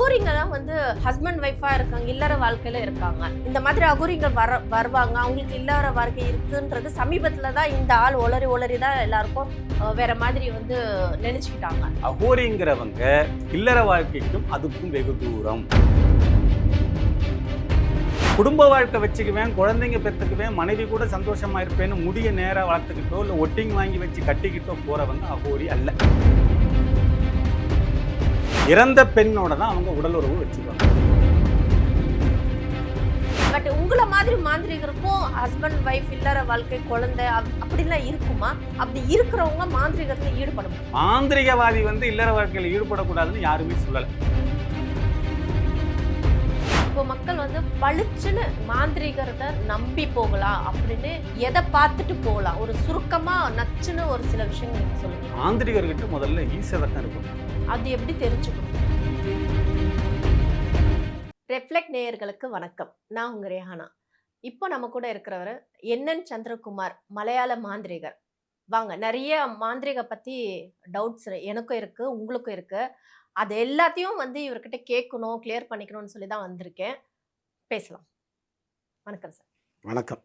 அகோரிங்கெல்லாம் வந்து ஹஸ்பண்ட் ஒய்ஃபா இருக்காங்க இல்லற வாழ்க்கையில இருக்காங்க. இந்த மாதிரி அகோரிங்கள் வர வருவாங்க. அவங்களுக்கு இல்லற வாழ்க்கை இருக்குன்றது சமீபத்துல தான் இந்த ஆள் ஒளரி ஒளரி தான் எல்லாருக்கும் வேற மாதிரி வந்து நினைச்சுக்கிட்டாங்க. அகோரிங்கிறவங்க இல்லற வாழ்க்கைக்கும் அதுக்கும் வெகு தூரம். குடும்ப வாழ்க்கை வச்சுக்குவேன் குழந்தைங்க பெற்றுக்குவேன் மனைவி கூட சந்தோஷமா இருப்பேன்னு முடிய நேராக வளர்த்துக்கிட்டோ இல்லை ஒட்டிங் வாங்கி வச்சு கட்டிக்கிட்டோ போறவங்க அகோரி அல்ல. இறந்த பெண்ணோட தான் அவங்க உடல் உறவு வச்சுக்குவாங்க. பட் உங்களை மாதிரி மாந்திரிகருக்கும் ஹஸ்பண்ட் ஒய்ஃப் இல்லற வாழ்க்கை குழந்தை அப்- அப்படிலாம் இருக்குமா? அப்படி இருக்கிறவங்க மாந்திரிகத்துல ஈடுபட முடியும் மாந்திரிகவாதி வந்து இல்லற வாழ்க்கையில் ஈடுபடக்கூடாதுன்னு யாருமே சொல்லலை. இப்போ மக்கள் வந்து பளிச்சுன்னு மாந்திரிகரத்தை நம்பி போகலாம் அப்படின்னு எதை பார்த்துட்டு போகலாம்? ஒரு சுருக்கமா நச்சுன்னு ஒரு சில விஷயங்கள் சொல்லுங்க. மாந்திரிகர்கிட்ட முதல்ல ஈசவட்டம் இருக்கும் அது எப்படி தெரிஞ்சுக்கணும்? ரெஃப்ளெக்ட் நேயர்களுக்கு வணக்கம். நான் உங்க ரேஹானா. இப்போ நம்ம கூட இருக்கிறவர் என்என் சந்திரகுமார் மலையாள மாந்திரிகர். வாங்க நிறைய மாந்திரிக பத்தி டவுட்ஸ் எனக்கும் இருக்கு உங்களுக்கும் இருக்கு. அது எல்லாத்தையும் வந்து இவர்கிட்ட கேட்கணும் கிளியர் பண்ணிக்கணும்னு சொல்லி தான் வந்திருக்கேன். பேசலாம். வணக்கம் சார். வணக்கம்.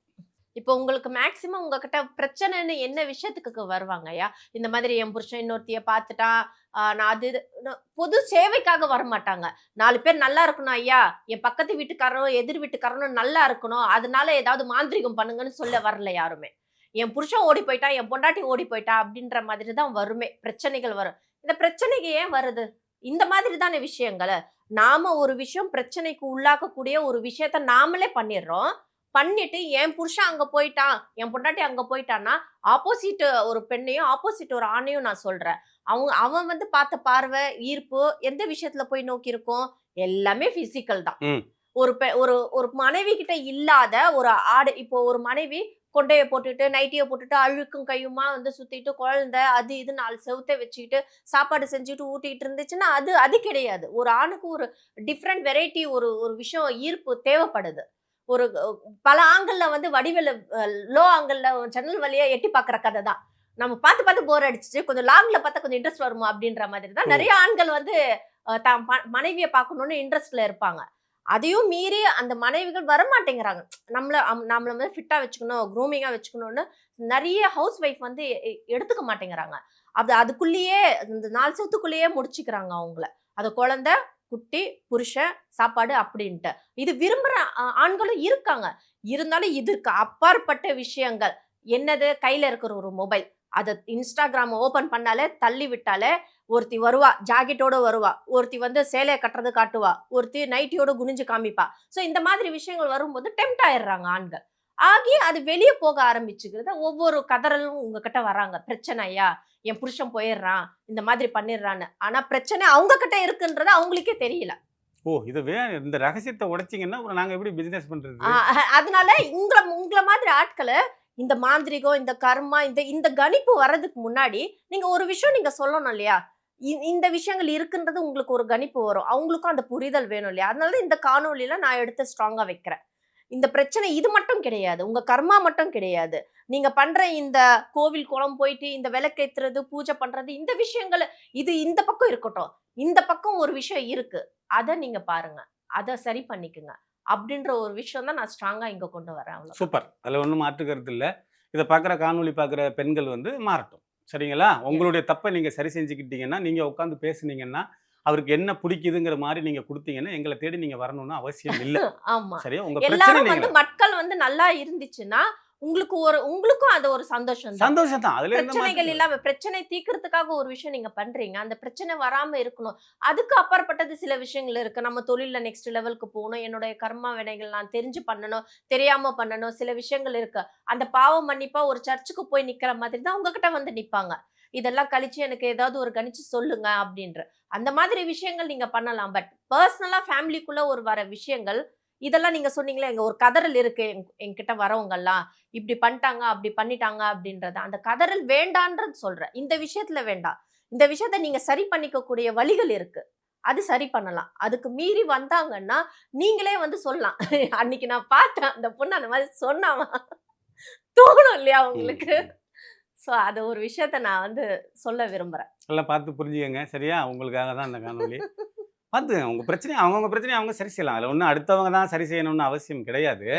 இப்போ உங்களுக்கு மேக்சிமம் உங்ககிட்ட பிரச்சனைன்னு என்ன விஷயத்துக்கு வருவாங்க ஐயா? இந்த மாதிரி என் புருஷன் இன்னொருத்திய பார்த்துட்டான் ஆஹ் நான் அது பொது சேவைக்காக வர மாட்டாங்க நாலு பேர் நல்லா இருக்கணும் ஐயா. என் பக்கத்து வீட்டுக்காரனும் எதிர் வீட்டுக்காரனும் நல்லா இருக்கணும். அதனால ஏதாவது மாந்திரிகம் பண்ணுங்கன்னு சொல்ல வரல யாருமே. என் புருஷன் ஓடி போயிட்டான் என் பொண்டாட்டி ஓடி போயிட்டா அப்படின்ற மாதிரி தான் வருமே. பிரச்சனைகள் வரும். இந்த பிரச்சனைக்கு ஏன் வருது? இந்த மாதிரி தானே விஷயங்கள். நாம ஒரு விஷயம் பிரச்சனைக்கு உள்ளாக்கக்கூடிய ஒரு விஷயத்த நாமளே பண்ணிடுறோம் பண்ணிட்டு என் புருஷன் அங்க போயிட்டான் என் பொண்டாட்டி அங்க போயிட்டான்னா ஆப்போசிட் ஒரு பெண்ணையும் ஆப்போசிட் ஒரு ஆணையும் நான் சொல்றேன். அவங்க அவன் வந்து பார்த்த பார்வை ஈர்ப்பு எந்த விஷயத்துல போய் நோக்கி இருக்கும் எல்லாமே பிசிக்கல் தான். ஒரு பெ ஒரு ஒரு மனைவி கிட்ட இல்லாத ஒரு ஆடு இப்போ ஒரு மனைவி கொண்டைய போட்டுட்டு நைட்டியை போட்டுட்டு அழுக்கும் கையுமா வந்து சுத்திட்டு குழந்தை அது இது நாலு செவுத்தை வச்சுக்கிட்டு சாப்பாடு செஞ்சுட்டு ஊட்டிட்டு இருந்துச்சுன்னா அது அது கிடையாது. ஒரு ஆணுக்கு ஒரு டிஃப்ரெண்ட் வெரைட்டி ஒரு ஒரு விஷயம் ஈர்ப்பு தேவைப்படுது. ஒரு பல ஆங்கிள் வந்து வடிவில் லோ ஆங்கிள் ஜன்னல் வழியா எட்டி பார்க்குற கதை தான். நம்ம பார்த்து பார்த்து போர் அடிச்சிச்சு கொஞ்சம் லாங்ல பார்த்தா கொஞ்சம் இன்ட்ரெஸ்ட் வருமா அப்படின்ற மாதிரி தான். நிறைய ஆண்கள் வந்து தான் மனைவியை பார்க்கணும்னு இன்ட்ரெஸ்ட்ல இருப்பாங்க. அதையும் மீறி அந்த மனைவிகள் வர மாட்டேங்கிறாங்க நம்மள அம்- வந்து ஃபிட்டாக வச்சுக்கணும் க்ரூமிங்காக வச்சுக்கணும்னு நிறைய ஹவுஸ் ஒய்ஃப் வந்து எ- எடுத்துக்க மாட்டேங்கிறாங்க. அது அதுக்குள்ளேயே இந்த நாலு சத்துக்குள்ளேயே முடிச்சுக்கிறாங்க அவங்கள. அது குழந்தை குட்டி புருஷன் சாப்பாடு அப்படின்ட்டு. இது விரும்புகிற ஆண்களும் இருக்காங்க. இருந்தாலும் இதுக்கு அப்பாற்பட்ட விஷயங்கள். என்னது? கையில் இருக்கிற ஒரு மொபைல் அதை இன்ஸ்டாகிராம் ஓப்பன் பண்ணாலே தள்ளி விட்டாலே ஒருத்தி வருவா ஜாக்கெட்டோட வருவா ஒருத்தி வந்து சேலையை கட்டுறது காட்டுவா ஒருத்தி நைட்டியோட குனிஞ்சு காமிப்பா. ஸோ இந்த மாதிரி விஷயங்கள் வரும்போது டெம்ட் ஆயிடுறாங்க ஆண்கள். ஆகி அது வெளியே போக ஆரம்பிச்சுக்கிறது ஒவ்வொரு கதறலும் உங்ககிட்ட வராங்க. பிரச்சனையா என் புருஷன் போயிடுறான் இந்த மாதிரி பண்ணிடுறான்னு. ஆனா பிரச்சனை அவங்க கிட்ட இருக்குன்றது அவங்களுக்கே தெரியல. ஓ இதை வே இந்த ரகசியத்தை உடைச்சிங்கன்னா அப்புறம் நாங்க எப்படி பிசினஸ் பண்றது? ஆஹ் அதனால உங்களை உங்களை மாதிரி ஆட்களை இந்த மாந்திரிகம் இந்த கர்மா இந்த இந்த கணிப்பு வர்றதுக்கு முன்னாடி நீங்க ஒரு விஷயம் நீங்க சொல்லணும் இல்லையா? இந்த விஷயங்கள் இருக்குன்றது உங்களுக்கு ஒரு கணிப்பு வரும். அவங்களுக்கும் அந்த புரிதல் வேணும் இல்லையா? அதனால தான் இந்த காணொலியில நான் எடுத்து ஸ்ட்ராங்கா வைக்கிறேன். இந்த பிரச்சனை இது மட்டும் கிடையாது. உங்க கர்மா மட்டும் கிடையாது. நீங்க பண்ற இந்த கோவில் குளம் போயிட்டு இந்த விளக்கேத்துறது பூஜை பண்றது இந்த விஷயங்கள் இது இந்த பக்கம் இருக்கட்டும். இந்த பக்கம் ஒரு விஷயம் இருக்கு. அதை நீங்க பாருங்க. அதை சரி பண்ணிக்குங்க. அப்படின்ற ஒரு விஷயம் தான் நான் ஸ்ட்ராங்கா இங்க கொண்டு வரேன். சூப்பர். அதில் ஒன்றும் மாற்றுக்கிறது இல்லை. இதை பார்க்குற காணொளி பார்க்குற பெண்கள் வந்து மாறட்டும். சரிங்களா? உங்களுடைய தப்பை நீங்கள் சரி செஞ்சுக்கிட்டீங்கன்னா நீங்கள் உட்காந்து பேசுனீங்கன்னா அவருக்கு என்ன பிடிக்குதுங்கிற மாதிரி நீங்கள் கொடுத்தீங்கன்னா எங்களை தேடி நீங்கள் வரணும்னு அவசியம் இல்லை. ஆமா. சரியா? உங்கள் பிரச்சனை மக்கள் வந்து நல்லா இருந்துச்சுன்னா உங்களுக்கு ஒரு உங்களுக்கும் அது ஒரு சந்தோஷம் சந்தோஷம் தான் அதில் பிரச்சனைகள் இல்லாம பிரச்சனை தீர்க்கறதுக்காக ஒரு விஷயம் நீங்க பண்றீங்க. அந்த பிரச்சனை வராம இருக்கணும். அதுக்கு அப்பாற்பட்டது சில விஷயங்கள் இருக்கு. நம்ம தொழில்ல நெக்ஸ்ட் லெவலுக்கு போகணும். என்னுடைய கர்மா வினைகள் நான் தெரிஞ்சு பண்ணணும் தெரியாம பண்ணணும். சில விஷயங்கள் இருக்கு. அந்த பாவம் மன்னிப்பா ஒரு சர்ச்சுக்கு போய் நிக்கிற மாதிரி தான் உங்ககிட்ட வந்து நிப்பாங்க. இதெல்லாம் கழிச்சு எனக்கு ஏதாவது ஒரு கணிச்சு சொல்லுங்க அப்படின்ற. அந்த மாதிரி விஷயங்கள் நீங்க பண்ணலாம். பட் பர்சனலா ஃபேமிலிக்குள்ள ஒரு வர விஷயங்கள் இதெல்லாம் நீங்க சொன்னீங்களே எங்க ஒரு கதறல் இருக்கு என்கிட்ட வரவங்க எல்லாம் இப்படி பண்ணிட்டாங்க அப்படி பண்ணிட்டாங்க அப்படின்றத அந்த கதறல் வேண்டான்றது சொல்றேன். இந்த விஷயத்துல வேண்டாம். இந்த விஷயத்த நீங்க சரி பண்ணிக்கக்கூடிய வழிகள் இருக்கு. அது சரி பண்ணலாம். அதுக்கு மீறி வந்தாங்கன்னா நீங்களே வந்து சொல்லலாம். அன்னைக்கு நான் பார்த்தேன் அந்த பொண்ணு அந்த மாதிரி சொன்னாமா தோணும் இல்லையா உங்களுக்கு? ஸோ அது ஒரு விஷயத்த நான் வந்து சொல்ல விரும்புறேன். எல்லாம் பார்த்து புரிஞ்சுக்கங்க. சரியா? உங்களுக்காக தான் இந்த காணொளி. பார்த்து உங்க பிரச்சனையை அவங்கவுங்க பிரச்சனையை அவங்க சரி செய்யலாம். அதில் ஒன்றும் அடுத்தவங்க தான் சரி செய்யணும்னு அவசியம் கிடையாது.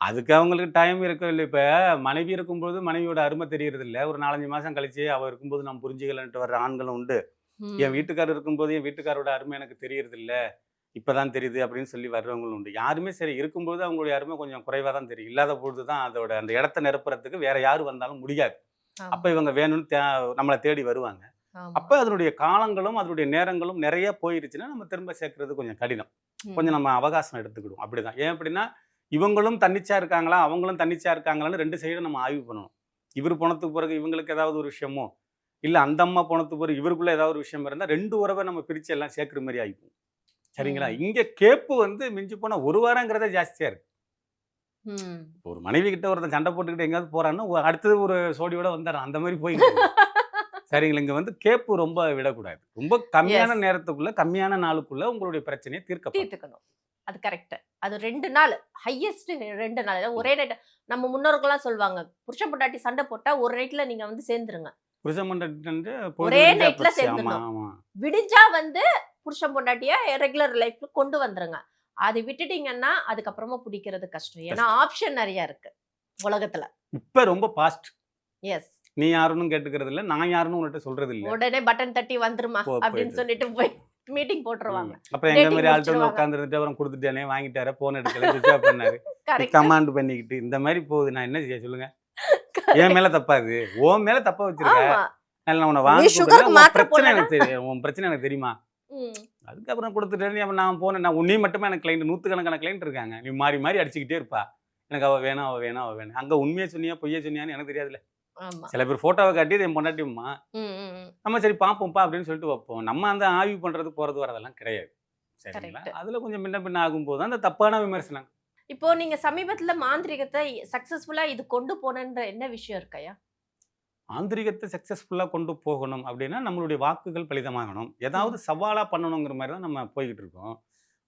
அதுக்கு அவங்களுக்கு டைம் இருக்கோ இல்லை இப்போ மனைவி இருக்கும்போது மனைவியோட அருமை தெரியறது இல்ல ஒரு நாலஞ்சு மாசம் கழிச்சு அவ இருக்கும்போது நம்ம புரிஞ்சுக்கலன்ட்டு வர்ற ஆண்களும் உண்டு. என் வீட்டுக்காரர் இருக்கும்போது என் வீட்டுக்காரோட அருமை எனக்கு தெரியறது இல்ல இப்பதான் தெரியுது அப்படின்னு சொல்லி வர்றவங்களும் உண்டு. யாருமே சரி இருக்கும்போது அவங்களுடைய அருமை கொஞ்சம் குறைவா தான் தெரியும். இல்லாத பொழுது தான் அதோட அந்த இடத்த நிரப்புறதுக்கு வேற யாரு வந்தாலும் முடியாது. அப்ப இவங்க வேணும்னு நம்மளை தேடி வருவாங்க. அப்ப அதனுடைய காலங்களும் அதனுடைய நேரங்களும் நிறைய போயிருச்சுன்னா நம்ம திரும்ப சேர்க்கறது கொஞ்சம் கடினம். கொஞ்சம் நம்ம அவகாசம் எடுத்துக்கிடுவோம். அப்படிதான். ஏன் அப்படின்னா இவங்களும் தன்னிச்சா இருக்காங்களா? அவங்களும் தன்னிச்சா இருக்காங்களான்னு ரெண்டு சைடும் நம்ம ஆய்வு பண்ணணும். இவர் போனதுக்கு பிறகு இவங்களுக்கு ஏதாவது ஒரு விஷயமோ இல்ல அந்த அம்மா போனதுக்கு பிறகு இவருக்குள்ள ஏதாவது ஒரு விஷயம் இருந்தா ரெண்டு உறவை நம்ம பிரிச்சு எல்லாம் சேர்க்கிற மாதிரி ஆயிப்போம் சரிங்களா. இங்க கேப்பு வந்து மிஞ்சி போனா ஒரு வாரங்கிறதே ஜாஸ்தியா இருக்கு. ஒரு மனைவி கிட்ட ஒருத்தன் சண்டை போட்டுக்கிட்டு எங்கேயாவது போறான்னா அடுத்தது ஒரு சோடியோட வந்துடுறான். அந்த மாதிரி இருக்கு. சரிங்களா? இங்க வந்து கேப்பு ரொம்ப விடக்கூடாது. ரொம்ப கம்மியான. நேரத்துக்குள்ள கம்மியான நாளுக்குள்ள உங்களுடைய பிரச்சனையை தீர்க்க தீர்த்துக்கணும். அது கரெக்ட் அது ரெண்டு நாள் ஹையஸ்ட் ரெண்டு நாள். ஒரே நைட் நம்ம முன்னோர்கள்லாம் சொல்லுவாங்க புருஷன் பொண்டாட்டி சண்டை போட்டா ஒரு நைட்ல நீங்க வந்து சேர்ந்துருங்க. புருஷமன்ற ஒரே nightல சேர்ந்துடணும். ஆமா. விடிஞ்சா வந்து புருஷன் பொண்டாட்டிய ரெகுலர் லைஃப்ல கொண்டு வந்துருங்க. அது விட்டுட்டீங்கன்னா அதுக்கப்புறமா பிடிக்கிறது கஷ்டம். ஏன்னா ஆப்ஷன் நிறைய இருக்கு உலகத்துல. இப்ப ரொம்ப பாஸ்ட் எஸ் நீ யாருன்னு கேட்டுக்கிறது இல்ல நான் யாருன்னு உன்கிட்ட சொல்றது இல்ல உடனே பட்டன் தட்டி வந்துருமா அப்படின்னு. சொல்லிட்டு போய் மீட்டிங் போட்டுருவாங்க. அப்புறம் எங்க மாதிரி ஆள்கிட்ட. உட்காந்துருந்துட்டு அப்புறம் கொடுத்துட்டானே வாங்கிட்டாரு போன் எடுக்கல சுவிச் ஆஃப் பண்ணாரு. கமாண்ட் பண்ணிக்கிட்டு இந்த மாதிரி போகுது நான் என்ன செய்ய சொல்லுங்க? என் மேல தப்பா இது? உன் மேல தப்பா வச்சிருக்க. நான் உன்னை வாங்கி பிரச்சனை? எனக்கு தெரியும் உன் பிரச்சனை எனக்கு தெரியுமா. அதுக்கப்புறம் கொடுத்துட்டேன் அப்ப நான் போனேன் நான் உன்னையும் மட்டுமே எனக்கு கிளைண்ட் நூற்றுக்கணக்கான கிளைண்ட் இருக்காங்க. நீ மாறி மாறி அடிச்சுக்கிட்டே இருப்பா. எனக்கு அவ வேணும் அவ வேணும் அவ வேணும். அங்க உண்மையை சொன்னியா பொய்யா சொன்னியான்னு எனக்கு தெரியாதுல்ல. சில பேர் போட்டோவை காட்டி என் பொண்டாட்டியுமா ம், ம், ம். நம்ம சரி பார்ப்போம்ப்பா அப்படின்னு சொல்லிட்டு வைப்போம். நம்ம அந்த ஆய்வு பண்றது போறது வரதெல்லாம் கிடையாது. சரிங்களா. அதுல கொஞ்சம் முன்ன பின்ன ஆகும்போது அந்த தப்பான விமர்சனம் இப்போ நீங்க சமீபத்துல மாந்திரிகத்தை சக்சஸ்ஃபுல்லா இது கொண்டு போனன்ற என்ன விஷயம் இருக்கையா ஆந்திரிகத்தை சக்சஸ்ஃபுல்லா கொண்டு போகணும் அப்படின்னா நம்மளுடைய வாக்குகள் பலிதமாகணும். ஏதாவது சவாலா பண்ணணுங்கிற மாதிரி தான் நம்ம போய்கிட்டு இருக்கோம்.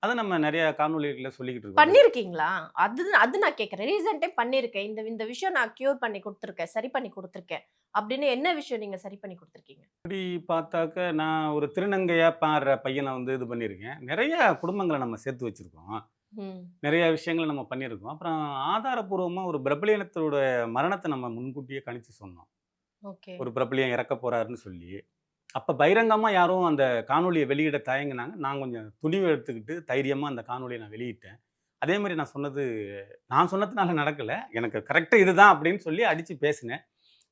அதை நம்ம நிறைய காணொலிகளில் சொல்லிக்கிட்டு இருக்கோம். பண்ணிருக்கீங்களா? அது அது நான் கேக்குறேன் ரீசன்ட் டைம் பண்ணிருக்கேன். இந்த இந்த விஷயம் நான் கியூர் பண்ணி கொடுத்துருக்கேன். சரி பண்ணி கொடுத்துருக்கேன். அப்படின்னு என்ன விஷயம் நீங்க சரி பண்ணி கொடுத்துருக்கீங்க? அப்படி பார்த்தாக்க நான் ஒரு திருநங்கையா பாடுற பையனை வந்து இது பண்ணியிருக்கேன் நிறைய குடும்பங்களை நம்ம சேர்த்து வச்சிருக்கோம். நிறைய விஷயங்களை நம்ம பண்ணியிருக்கோம் அப்புறம் ஆதாரபூர்வமாக ஒரு பிரபலியனத்தோட மரணத்தை நம்ம முன்கூட்டியே கணிச்சு சொன்னோம். ஓகே. ஒரு பிரபலியம் இறக்க போறாருன்னு சொல்லி. அப்போ பகிரங்கமாக யாரும் அந்த காணொலியை வெளியிட தயங்கினாங்க. நான் கொஞ்சம் துணிவு எடுத்துக்கிட்டு தைரியமாக அந்த காணொலியை நான் வெளியிட்டேன். அதே மாதிரி நான் சொன்னது நான் சொன்னதுனால நடக்கலை. எனக்கு கரெக்டாக இதுதான் அப்படின்னு சொல்லி அடித்து பேசினேன்.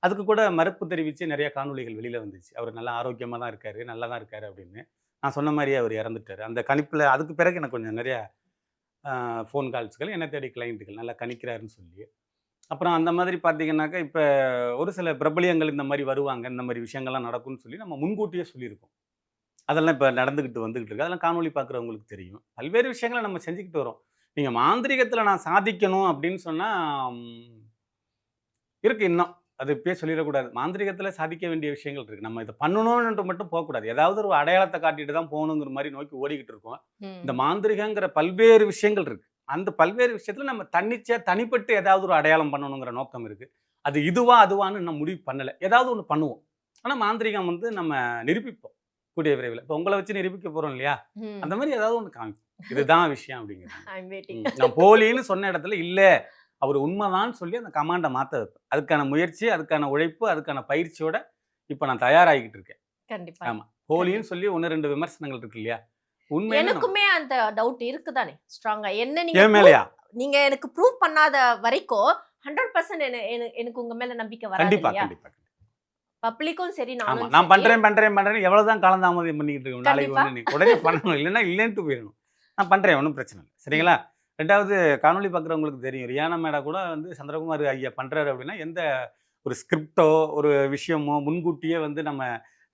அதுக்கு கூட மறுப்பு தெரிவித்து நிறையா காணொலிகள் வெளியில் வந்துச்சு. அவர் நல்லா ஆரோக்கியமாக தான் இருக்கார் நல்லா தான் இருக்கார் அப்படின்னு. நான் சொன்ன மாதிரியே அவர் இறந்துட்டார். அந்த கணிப்பில் அதுக்கு பிறகு எனக்கு கொஞ்சம் நிறைய ஃபோன் கால்ஸ்கள் என்ன தேடி கிளைண்ட்டுகள் நல்லா கணிக்கிறாருன்னு சொல்லி அப்புறம் அந்த மாதிரி பார்த்தீங்கன்னாக்கா இப்போ ஒரு சில பிரபலியங்கள் இந்த மாதிரி வருவாங்க. இந்த மாதிரி விஷயங்கள்லாம் நடக்கும்னு சொல்லி நம்ம முன்கூட்டியே சொல்லியிருக்கோம். அதெல்லாம் இப்போ நடந்துக்கிட்டு வந்துக்கிட்டு இருக்கு. அதெல்லாம் காணொலி பார்க்குறவங்களுக்கு தெரியும். பல்வேறு விஷயங்களை நம்ம செஞ்சுக்கிட்டு வரோம். நீங்கள் மாந்திரிகத்தில் நான் சாதிக்கணும் அப்படின்னு சொன்னால் இருக்கு இன்னும். அது இப்பயே சொல்லிடக்கூடாது. மாந்திரிகத்தில் சாதிக்க வேண்டிய விஷயங்கள் இருக்குது நம்ம இதை பண்ணணும்ன்ட்டு மட்டும் போகக்கூடாது. ஏதாவது ஒரு அடையாளத்தை காட்டிட்டு தான் போகணுங்கிற மாதிரி நோக்கி ஓடிக்கிட்டு இருக்கோம். இந்த மாந்திரிகங்கிற பல்வேறு விஷயங்கள் இருக்கு. அந்த பல்வேறு விஷயத்துல நம்ம தன்னிச்சையா தனிப்பட்டு ஏதாவது ஒரு அடையாளம் பண்ணணுங்கிற நோக்கம் இருக்கு. அது இதுவா அதுவான்னு நம்ம முடிவு பண்ணல. ஏதாவது ஒன்று பண்ணுவோம். ஆனா மாந்திரிகம் வந்து நம்ம நிரூபிப்போம். கூடிய விரைவில். இப்போ உங்களை வச்சு நிரூபிக்க போறோம் இல்லையா. அந்த மாதிரி ஏதாவது ஒன்று காமிப்போம். இதுதான் விஷயம் அப்படிங்கிறது. நான் போலின்னு சொன்ன இடத்துல இல்ல. அவர் உண்மைதான்னு சொல்லி அந்த கமாண்டை மாத்த வைப்பேன். அதுக்கான முயற்சி அதுக்கான உழைப்பு அதுக்கான பயிற்சியோட இப்போ நான் தயாராகிக்கிட்டு இருக்கேன். கண்டிப்பா. ஆமா. போலின்னு சொல்லி ஒன்று ரெண்டு விமர்சனங்கள் இருக்கு இல்லையா? உண்மை எனக்குமே அந்த டவுட் இருக்குதானே? ஸ்ட்ராங்கா என்ன நீங்க நீங்க எனக்கு ப்ரூவ் பண்ணாத வரைக்கும் ஹண்ட்ரட் பர்சன்ட் எனக்கு உங்க மேல நம்பிக்கை வராது கண்டிப்பா கண்டிப்பா பப்ளிக்கும் சரி நான் சரி. பண்றேன் பண்றேன் பண்றேன். எவ்வளவுதான் காலந்தாமதம் பண்ணிக்கிட்டு இருக்கோம் நாளைக்கு. வந்து உடனே பண்ணணும். இல்லைன்னா இல்லைன்ட்டு போயிடணும். நான் பண்றேன் ஒன்றும் பிரச்சனை இல்லை. சரிங்களா? ரெண்டாவது காணொளி பார்க்குறவங்களுக்கு தெரியும். ரியானா மேடா கூட வந்து சந்திரகுமார் ஐயா பண்றாரு அப்படின்னா எந்த ஒரு ஸ்கிரிப்டோ ஒரு விஷயமோ முன்கூட்டியே வந்து நம்ம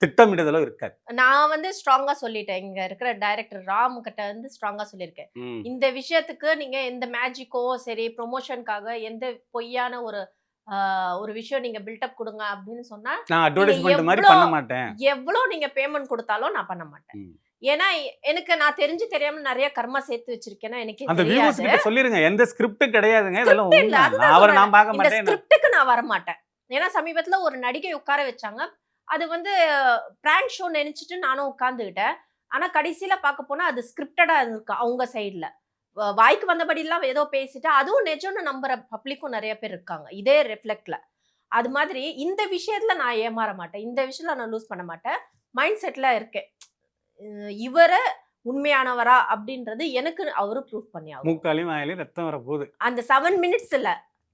திட்டமிடுதலோ இருக்காது. நான் வந்து ஸ்ட்ராங்கா சொல்லிட்டேன். இங்க இருக்கிற டைரக்டர் ராம் கிட்ட வந்து ஸ்ட்ராங்கா சொல்லியிருக்கேன். இந்த விஷயத்துக்கு நீங்க எந்த மேஜிக்கோ சரி ப்ரொமோஷனுக்காக எந்த பொய்யான ஒரு ஒரு விஷயம் நீங்க பில்டப் கொடுங்க அப்படின்னு சொன்னா நான் அட்வர்டைஸ்மெண்ட் மாதிரி பண்ண மாட்டேன். எவ்வளவு நீங்க பேமெண்ட் கொடுத்தாலும் நான் பண்ண மாட்டேன். ஏன்னா எனக்கு நான் தெரிஞ்சு தெரியாம நிறைய கர்மா சேர்த்து வச்சிருக்கேன்னா எனக்கு அந்த வியூவர்ஸ் கிட்ட சொல்லிருங்க. எந்த ஸ்கிரிப்ட் கிடையாதுங்க. இதெல்லாம் நான். நான் பார்க்க இந்த மாட்டேன். ஸ்கிரிப்டுக்கு நான் வர மாட்டேன். ஏன்னா சமீபத்துல ஒரு நடிகை உட்கார வச்சாங்க. அது வந்து பிராங்க் ஷோ நினைச்சிட்டு நானும் உட்கார்ந்துகிட்டேன். ஆனா கடைசியில பார்க்க போனா அது ஸ்கிரிப்டடா இருக்கு அவங்க சைடுல வாய்க்கு வந்தபடிலாம் ஏதோ பேசிட்டு அதுவும் நிஜம்னு நம்புற பப்ளிக்கும் நிறைய பேர் இருக்காங்க இதே ரிஃப்ளெக்ட்ல அது மாதிரி இந்த விஷயத்துல நான் ஏமாற மாட்டேன் இந்த விஷயத்துல நான் லூஸ் பண்ண மாட்டேன். மைண்ட் செட்ல இருக்கேன். இவரை உண்மையானவரா அப்படின்றது எனக்கு அவரு ப்ரூவ் பண்ணி மூக்காலையும் வாயிலையும் ரத்தம் வர போகுது அந்த செவன் மினிட்ஸ் இல்ல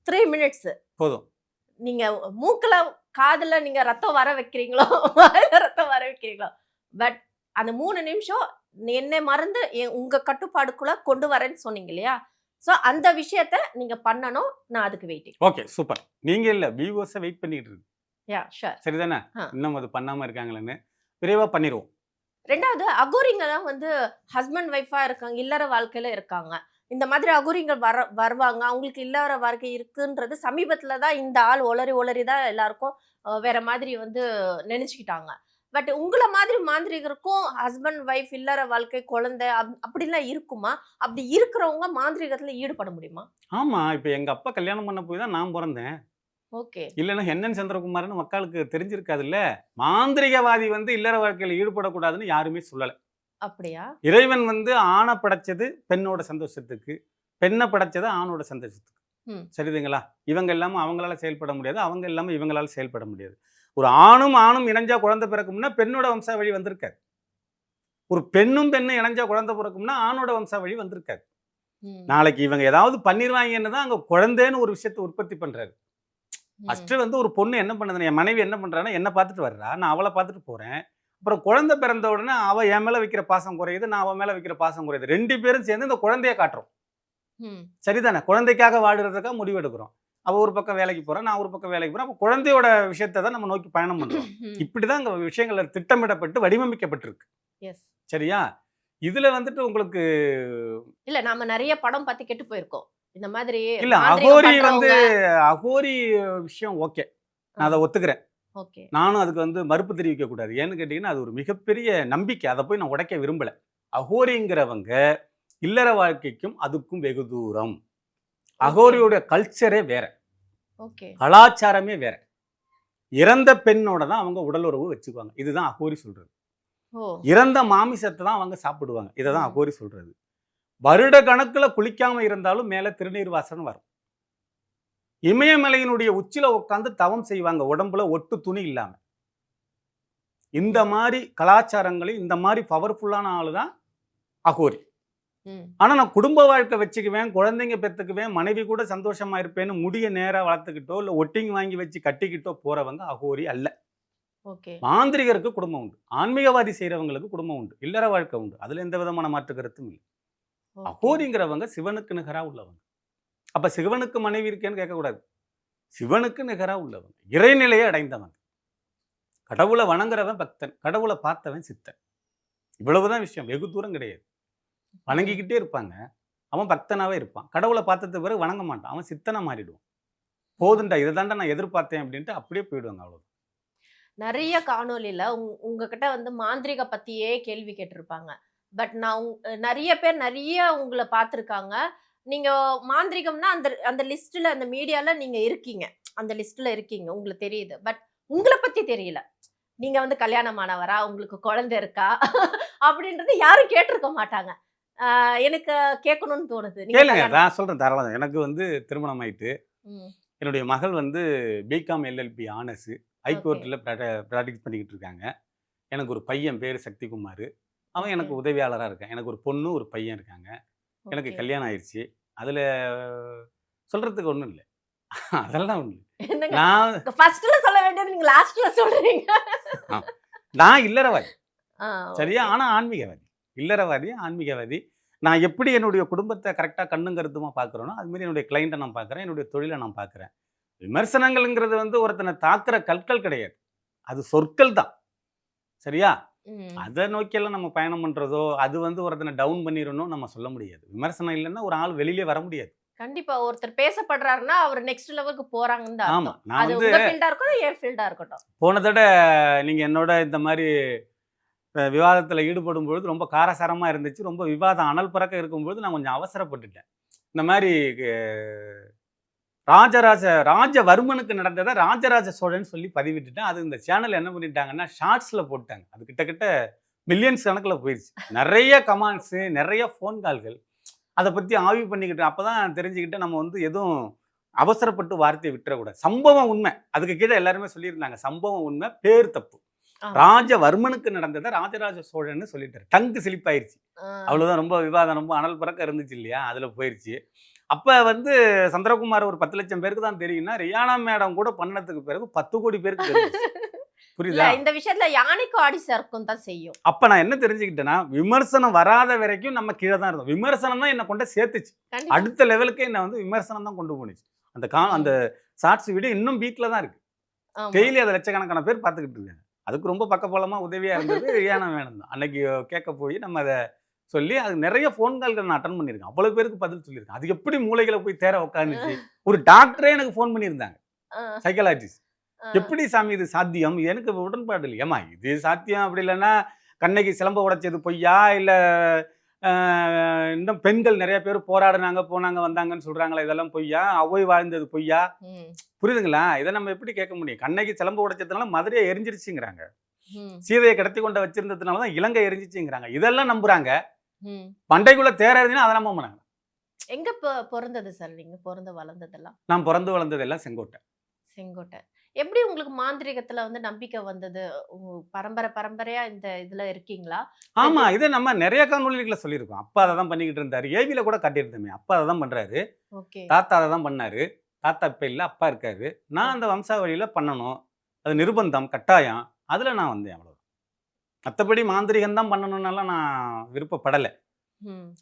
த்ரீ மினிட்ஸ் போதும். நீங்க மூக்குல காதுல நீங்க ரத்தம் வர வைக்கிறீங்களோ? ரத்தம் வர வைக்கிறீங்களோ? பட் அந்த மூணு நிமிஷம் என்னை மறந்து என் உங்க கட்டுப்பாடுக்குள்ள கொண்டு வரேன்னு சொன்னீங்க இல்லையா? சோ அந்த விஷயத்த நீங்க பண்ணணும். நான் அதுக்கு வெயிட்டிங் ஓகே சூப்பர் நீங்க இல்ல வியூவர்ஸை வெயிட் பண்ணிட்டு இருக்கு யா ஷூர் சரிதானே. இன்னும் அது பண்ணாம இருக்காங்களேன்னு விரைவா பண்ணிடுவோம் ரெண்டாவது அகோரிங்க தான் வந்து ஹஸ்பண்ட் ஒய்ஃபா இருக்காங்க இல்லற வாழ்க்கையில இருக்காங்க. இந்த மாதிரி அகோரிங்கள் வர வருவாங்க. அவங்களுக்கு இல்லற வாழ்க்கை இருக்குன்றது சமீபத்துல தான் இந்த ஆள் ஒளரி ஒளரி தான் எல்லாருக்கும் வேற மாதிரி வந்து நினைச்சுக்கிட்டாங்க. பட் உங்களை மாதிரி மாந்திரிகருக்கும் ஹஸ்பண்ட் ஒய்ஃப் இல்லற வாழ்க்கை குழந்தை அப்- அப்படிலாம் இருக்குமா? அப்படி இருக்கிறவங்க மாந்திரிகத்துல ஈடுபட முடியுமா? ஆமா. இப்ப எங்க அப்பா கல்யாணம் பண்ண போய் தான் நான் பிறந்தேன். ஓகே. இல்லைன்னா என்னன் சந்திரகுமார்னு மக்களுக்கு தெரிஞ்சிருக்காதுல்ல? மாந்திரிகவாதி வந்து இல்லற வாழ்க்கையில ஈடுபடக்கூடாதுன்னு யாருமே சொல்லல. அப்படியா? இறைவன் வந்து ஆணை படைச்சது பெண்ணோட சந்தோஷத்துக்கு பெண்ணை படைச்சது ஆணோட சந்தோஷத்துக்கு. சரிதுங்களா? இவங்க இல்லாம அவங்களால செயல்பட முடியாது அவங்க இல்லாம இவங்களால செயல்பட முடியாது. ஒரு ஆணும் ஆணும் இணைஞ்சா குழந்தை பிறக்கும்னா பெண்ணோட வம்சாவழி வந்திருக்காது. ஒரு பெண்ணும் பெண்ணும் இணைஞ்சா குழந்தை பிறக்கும்னா ஆணோட வம்சாவழி வந்திருக்காது. ம், நாளைக்கு இவங்க ஏதாவது பண்ணிடுவாங்கன்னு தான் அங்க குழந்தைன்னு ஒரு விஷயத்தை உற்பத்தி பண்றாரு. ம். ஃபர்ஸ்ட் வந்து ஒரு பொண்ணு என்ன பண்ணுது என் மனைவி என்ன பண்றான்னா என்ன பார்த்துட்டு வர்றா நான் அவளை பார்த்துட்டு போறேன். அப்புறம் குழந்தை பிறந்த உடனே அவ என் மேல வைக்கிற பாசம் குறையுது நான் அவன் மேல வைக்கிற பாசம் குறையுது. ரெண்டு பேரும் சேர்ந்து இந்த குழந்தைய காட்டுறோம். சரிதானே? குழந்தைக்காக வாடுறதுக்காக முடிவெடுக்கிறோம். அவ ஒரு பக்கம் வேலைக்கு போறா நான் ஒரு பக்கம் வேலைக்கு போறேன். அப்போ குழந்தையோட விஷயத்தை தான் நம்ம நோக்கி பயணம் பண்றோம். ம். இப்படிதான் அங்க விஷயங்கள் திட்டமிடப்பட்டு வடிவமைக்கப்பட்டிருக்கு. சரியா? இதுல வந்துட்டு உங்களுக்கு இல்ல நாம நிறைய படம் பார்த்து கெட்டு போயிருக்கோம். இந்த மாதிரி இல்ல அகோரி வந்து அகோரி விஷயம் ஓகே. நான் அதை ஒத்துக்கிறேன். ஓகே. நானும் அதுக்கு வந்து மறுப்பு தெரிவிக்க கூடாது. ஏன்னு கேட்டீங்கன்னா அது ஒரு மிகப்பெரிய நம்பிக்கை. அதை போய் நான் உடைக்க விரும்பல. அகோரிங்கிறவங்க இல்லற வாழ்க்கைக்கும் அதுக்கும் வெகு தூரம். அகோரியோட கல்ச்சரே வேற. கலாச்சாரமே வேற. இறந்த பெண்ணோட தான் அவங்க உடல் உறவு வச்சுக்குவாங்க. இதுதான் அகோரி சொல்றது. இறந்த மாமிசத்தை தான் அவங்க சாப்பிடுவாங்க. இதை தான். அகோரி சொல்றது. வருட கணக்குல குளிக்காம இருந்தாலும் மேல திருநீர் வாசனை வரும். இமயமலையினுடைய உச்சில உட்காந்து தவம் செய்வாங்க. உடம்புல ஒட்டு துணி இல்லாம. இந்த மாதிரி கலாச்சாரங்களையும் இந்த மாதிரி பவர்ஃபுல்லான ஆளு தான் அகோரி. ம். ஆனா நான் குடும்ப வாழ்க்கை வச்சுக்குவேன் குழந்தைங்க பெத்துக்குவேன் மனைவி கூட சந்தோஷமா இருப்பேன்னு முடிய நேரா வளர்த்துக்கிட்டோ இல்ல ஒட்டிங் வாங்கி வச்சு கட்டிக்கிட்டோ போறவங்க அகோரி அல்ல. ஓகே. மாந்திரிகருக்கு குடும்பம் உண்டு. ஆன்மீகவாதி செய்றவங்களுக்கு குடும்பம் உண்டு. இல்லற வாழ்க்கை உண்டு. அதுல எந்த விதமான மாற்று கருத்தும் இல்லை. அகோரிங்கிறவங்க சிவனுக்கு நிகரா உள்ளவங்க. அப்ப சிவனுக்கு மனைவி இருக்கேன்னு கேட்கக்கூடாது. சிவனுக்கு நிகரா உள்ளவங்க. இறைநிலையை அடைந்தவங்க கடவுளை வணங்குறவன் பக்தன். கடவுளை பார்த்தவன் சித்தன். இவ்வளவுதான் விஷயம். வெகு தூரம் கிடையாது. வணங்கிக்கிட்டே இருப்பாங்க. அவன் பக்தனாகவே இருப்பான். கடவுளை பார்த்ததுக்கு பிறகு வணங்க மாட்டான். அவன் சித்தனை மாறிடுவான். போதுண்டா இதை நான் எதிர்பார்த்தேன் அப்படின்ட்டு அப்படியே போயிடுவாங்க அவ்வளோ நிறைய காணொலியில் உங்- உங்ககிட்ட வந்து மாந்திரிக பற்றியே கேள்வி கேட்டிருப்பாங்க. பட் நான் உங்- நிறைய பேர் நிறைய உங்களை பார்த்துருக்காங்க. நீங்கள் மாந்திரிகம்னா அந்த அந்த லிஸ்ட்டில் அந்த மீடியாவில் நீங்கள் இருக்கீங்க. அந்த லிஸ்ட்டில் இருக்கீங்க. உங்களுக்கு தெரியுது. பட் உங்களை பற்றி தெரியல. நீங்கள் வந்து கல்யாணமானவரா? உங்களுக்கு குழந்தை இருக்கா? அப்படின்றது யாரும் கேட்டிருக்க மாட்டாங்க. எனக்கு கேட்கணும்னு தோணுது. கேளுங்க. நான் சொல்றேன். தாராளம். எனக்கு வந்து திருமணம் ஆயிட்டு என்னுடைய மகள் வந்து பிகாம் எல்எல்பி ஆனர்ஸ். ஹைகோர்ட்டில் ப்ராக்டிஸ் பண்ணிக்கிட்டு இருக்காங்க. எனக்கு ஒரு பையன் பேர் சக்திகுமார். அவன் எனக்கு. உதவியாளராக இருக்கான். எனக்கு ஒரு பொண்ணு ஒரு பையன் இருக்காங்க. எனக்கு. கல்யாணம் ஆயிடுச்சு அதில் சொல்கிறதுக்கு ஒன்றும் இல்லை. அதெல்லாம் ஒன்று நான் ஃபர்ஸ்ட்ல சொல்ல வேண்டியது நீங்க லாஸ்ட்ல சொல்றீங்க. நான் இல்லறவாதி ஆ, சரியா. ஆனால் ஆன்மீகவாதி. இல்லறவாதி ஆன்மீகவாதி. நான் எப்படி என்னுடைய குடும்பத்தை கரெக்டாக கண்ணும் கருத்துமா பார்க்குறேனோ அதுமாரி என்னுடைய கிளைண்ட்டை நான் பார்க்குறேன் என்னுடைய தொழிலை நான் பார்க்குறேன். விமர்சனங்கள்ங்கிறது வந்து ஒருத்தனை தாக்குற கற்கள் கிடையாது. அது சொற்கள் தான். சரியா. அதை நோக்கியெல்லாம் நம்ம பயணம் பண்றதோ அது வந்து ஒருத்தனை டவுன் பண்ணிடணும் நம்ம சொல்ல முடியாது. விமர்சனம் இல்லைன்னா ஒரு ஆள் வெளியிலே வர முடியாது. கண்டிப்பா ஒருத்தர் பேசப்படுறாருன்னா அவர் நெக்ஸ்ட் லெவலுக்கு போறாங்கன்னு ஆமா. நான் வந்து இருக்கட்டும். போன தடவை நீங்க என்னோட இந்த மாதிரி விவாதத்தில் ஈடுபடும் பொழுது ரொம்ப காரசாரமாக இருந்துச்சு. ரொம்ப விவாதம் அனல் பறக்க இருக்கும்பொழுது நான் கொஞ்சம் அவசரப்பட்டுட்டேன். இந்த மாதிரி ராஜராஜ ராஜவர்மனுக்கு நடந்ததை ராஜராஜ சோழன் சொல்லி பதிவிட்டுட்டேன். அது இந்த சேனல் என்ன பண்ணிட்டாங்கன்னா ஷார்ட்ஸில் போட்டாங்க. அது கிட்டக்கிட்ட மில்லியன்ஸ் கணக்கில் போயிடுச்சு நிறைய கமாண்ட்ஸு நிறைய ஃபோன் கால்கள். அதை பற்றி ஆய்வு பண்ணிக்கிட்டு அப்போ தான் தெரிஞ்சுக்கிட்டு நம்ம வந்து எதுவும் அவசரப்பட்டு வார்த்தையை விட்டுறக்கூடாது. சம்பவம் உண்மை. அதுக்கு கீழே எல்லாருமே சொல்லியிருந்தாங்க. சம்பவம் உண்மை பேர் தப்பு. ராஜவர்மனுக்கு நடந்ததை ராஜராஜ சோழன்னு சொல்லிட்டாரு. டங்கு சிலிப்பாயிருச்சு. ஆ. அவ்வளவுதான் ரொம்ப விவாதம் ரொம்ப அனல் பறக்க இருந்துச்சு இல்லையா? அதுல போயிருச்சு. அப்ப வந்து சந்திரகுமார் ஒரு பத்து லட்சம் பேருக்கு தான் தெரியும்னா ரியானா மேடம் கூட பண்ணதுக்கு பிறகு பத்து கோடி பேருக்கு தெரியும் புரியுதா? இந்த விஷயத்துல யானைக்கும் ஆடி சறுக்கும் தான் செய்யும். அப்ப நான் என்ன தெரிஞ்சுக்கிட்டேன்னா விமர்சனம் வராத வரைக்கும் நம்ம கீழே தான் இருந்தோம். விமர்சனம் தான் என்ன கொண்டு சேர்த்துச்சு. அடுத்த லெவலுக்கு என்ன வந்து விமர்சனம் தான் கொண்டு போணுச்சு. அந்த கா அந்த ஷார்ட்ஸ் வீடியோ இன்னும் பீக்ல தான் இருக்கு. டெய்லி அதை லட்சக்கணக்கான பேர் பார்த்துக்கிட்டு இருக்காங்க. அதுக்கு ரொம்ப பக்கபலமா உதவியா இருந்தது ரியானா மேடம் தான். அன்னைக்கு கேட்க போய் நம்ம அதை சொல்லி அது நிறைய ஃபோன் கால்கள் நான் அட்டன் பண்ணியிருக்கேன். அவ்வளவு பேருக்கு பதில் சொல்லியிருக்கேன். அது எப்படி மூளைகளை போய் தேர உட்காந்துச்சு ஒரு டாக்டரே எனக்கு ஃபோன் பண்ணியிருந்தாங்க. சைக்காலஜிஸ்ட். எப்படி சாமி இது சாத்தியம்? எனக்கு உடன்பாடு இல்லை. ஏமா இது சாத்தியம் அப்படி இல்லைன்னா கண்ணைக்கு சிலம்ப உடைச்சது பொய்யா? இல்லை இன்னும் பெண்கள் நிறைய பேர் போராடினாங்க போனாங்க வந்தாங்கன்னு சொல்றாங்களா இதெல்லாம் பொய்யா? அவை வாழ்ந்தது பொய்யா? புரியுதுங்களா? இதை நம்ம எப்படி கேட்க முடியும்? கண்ணைக்கு சிலம்ப உடைச்சதுனால மதுரையை எரிஞ்சிருச்சுங்கிறாங்க. சீதையை கடத்தி கொண்டு வச்சிருந்ததுனால தான் இலங்கை எரிஞ்சிச்சுங்கிறாங்க. இதெல்லாம் நம்புறாங்க. பண்டைக்குள்ள தேர எரிஞ்சுன்னா அதை நம்ப மாட்டாங்க. எங்க பிறந்தது சார் நீங்க? பிறந்து வளர்ந்ததெல்லாம்? நான் பிறந்து வளர்ந்தது எல்லாம் செங்கோட்டை. செங்கோட்டை. எப்படி உங்களுக்கு மாந்திரிகத்துல வந்து நம்பிக்கை வந்தது? பரம்பரை பரம்பரையா இந்த இதுல இருக்கீங்களா? ஆமா. இதை நம்ம நிறைய காணொலிகளை சொல்லியிருக்கோம். அப்பா அதை தான் பண்ணிக்கிட்டு இருந்தாரு. ஏவில கூட காட்டியிருந்தோமே. அப்பா அதை தான் பண்றாரு. தாத்தா அதை தான் பண்ணாரு. தாத்தா இப்ப இல்ல அப்பா இருக்காரு. நான் அந்த வம்சாவளியில பண்ணணும். அது நிர்பந்தம் கட்டாயம். அதுல நான் வந்தேன் அவ்வளவு மற்றபடி மாந்திரிகம் தான் பண்ணணும்னாலாம் நான் விருப்பப்படலை.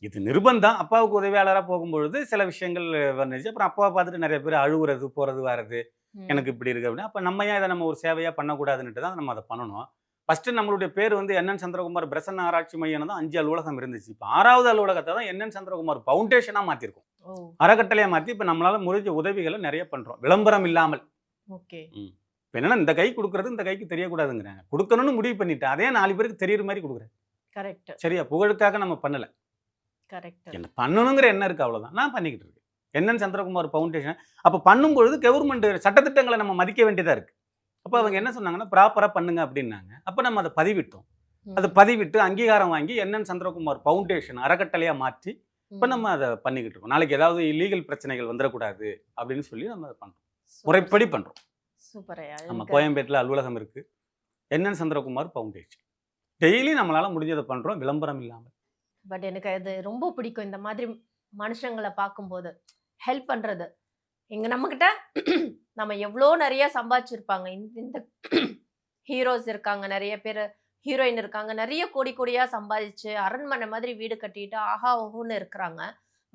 இது நிர்பந்தம். அப்பாவுக்கு உதவியாளராக போகும்பொழுது சில விஷயங்கள் வந்துச்சு. அப்புறம் அப்பாவை பார்த்துட்டு நிறைய பேர் அழுகுறது போறது வர்றது. எனக்கு இப்படி இருக்கு அப்படின்னா அப்போ நம்ம ஏன் இதை நம்ம ஒரு சேவையாக பண்ணக்கூடாதுன்னுட்டு தான் நம்ம அதை பண்ணணும். ஃபர்ஸ்ட் நம்மளுடைய பேர் வந்து என்என் சந்திரகுமார் பிரசன்ன ஆராய்ச்சி மையம் தான் அஞ்சு அலுவலகம் இருந்துச்சு. இப்போ ஆறாவது அலுவலகத்தை தான் என்என் சந்திரகுமார் ஃபவுண்டேஷனாக மாற்றிருக்கோம் ஓ. அறக்கட்டளையாக மாற்றி இப்போ நம்மளால முடிஞ்ச உதவிகளை நிறைய பண்ணுறோம் விளம்பரம் இல்லாமல். ஓகே. இப்போ என்னன்னா இந்த கை கொடுக்குறது இந்த கைக்கு தெரியக்கூடாதுங்கிறாங்க. கொடுக்கணும்னு முடிவு பண்ணிட்டேன். அதே நாலு பேருக்கு தெரியுற மாதிரி கொடுக்குறேன். கரெக்ட் சரியா? புகழுக்காக நம்ம பண்ணல. கரெக்ட் என்ன பண்ணணுங்கிற எண்ணம் இருக்கு அவ்வளவுதான். நான் பண்ணிக்கிட்டு இருக்கேன். என்என் சந்திரகுமார் ஃபவுண்டேஷன் அப்போ பண்ணும்பொழுது கவர்மெண்ட் சட்டத்திட்டங்களை நம்ம மதிக்க வேண்டியதா இருக்கு. அப்போ அவங்க என்ன சொன்னாங்கன்னா ப்ராப்பரா பண்ணுங்க அப்படின்னாங்க. அப்போ நம்ம அதை பதிவிட்டோம். அதை பதிவிட்டு அங்கீகாரம் வாங்கி என்என் சந்திரகுமார் ஃபவுண்டேஷன் அறக்கட்டளையா மாற்றி இப்போ நம்ம அதை பண்ணிக்கிட்டு இருக்கோம். நாளைக்கு ஏதாவது இல்லீகல் பிரச்சனைகள் வந்துடக்கூடாது அப்படின்னு சொல்லி நம்ம அதை பண்றோம். முறைப்படி சூப்பரையா நம்ம கோயம்பேட்டில் அலுவலகம் இருக்கு. என்என் சந்திரகுமார் ஃபவுண்டேஷன் டெய்லி நம்மளால முடிஞ்சதை பண்றோம். விளம்பரம் இல்லாமல் பட் எனக்கு அது ரொம்ப பிடிக்கும். இந்த மாதிரி மனுஷங்களை பார்க்கும்போது. ஹெல்ப் பண்ணுறது இங்கே நம்மக்கிட்ட நம்ம எவ்வளோ நிறைய சம்பாதிச்சிருப்பாங்க. இந்த இந்த ஹீரோஸ் இருக்காங்க நிறைய பேர் ஹீரோயின் இருக்காங்க. நிறைய கோடி கோடியாக சம்பாதிச்சு அரண்மனை மாதிரி வீடு கட்டிட்டு ஆஹா ஓஹோன்னு இருக்கிறாங்க.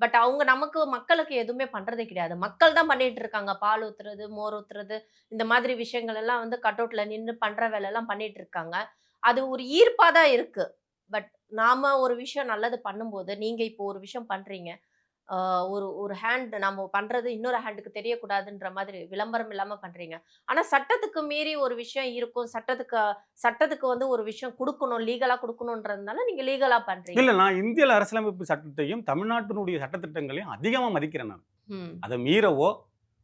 பட் அவங்க நமக்கு மக்களுக்கு எதுவுமே பண்ணுறதே கிடையாது. மக்கள் தான் பண்ணிகிட்டு இருக்காங்க. பால் ஊத்துறது மோர் ஊற்றுறது இந்த மாதிரி விஷயங்கள் எல்லாம் வந்து கட் அவுட்டில் நின்று பண்ணுற வேலையெல்லாம் பண்ணிகிட்டு இருக்காங்க. அது ஒரு ஈர்ப்பாக தான் இருக்குது பட் நாம ஒரு விஷயம் நல்லது பண்ணும்போது நீங்கள் இப்போ ஒரு விஷயம் பண்ணுறீங்க ஒரு ஒரு ஹேண்ட் நம்ம பண்றது இன்னொரு ஹேண்டுக்கு தெரியக்கூடாதுன்ற மாதிரி விளம்பரம் இல்லாம பண்றீங்க. ஆனா சட்டத்துக்கு மீறி ஒரு விஷயம் இருக்கும். சட்டத்துக்கு சட்டத்துக்கு வந்து ஒரு விஷயம் கொடுக்கணும் லீகலா கொடுக்கணுன்றதுனால நீங்க லீகலா பண்றீங்க. இல்ல நான் இந்திய அரசியலமைப்பு சட்டத்தையும் தமிழ்நாட்டினுடைய சட்டத்திட்டங்களையும் அதிகமா மதிக்கிறேன் நான். அதை மீறவோ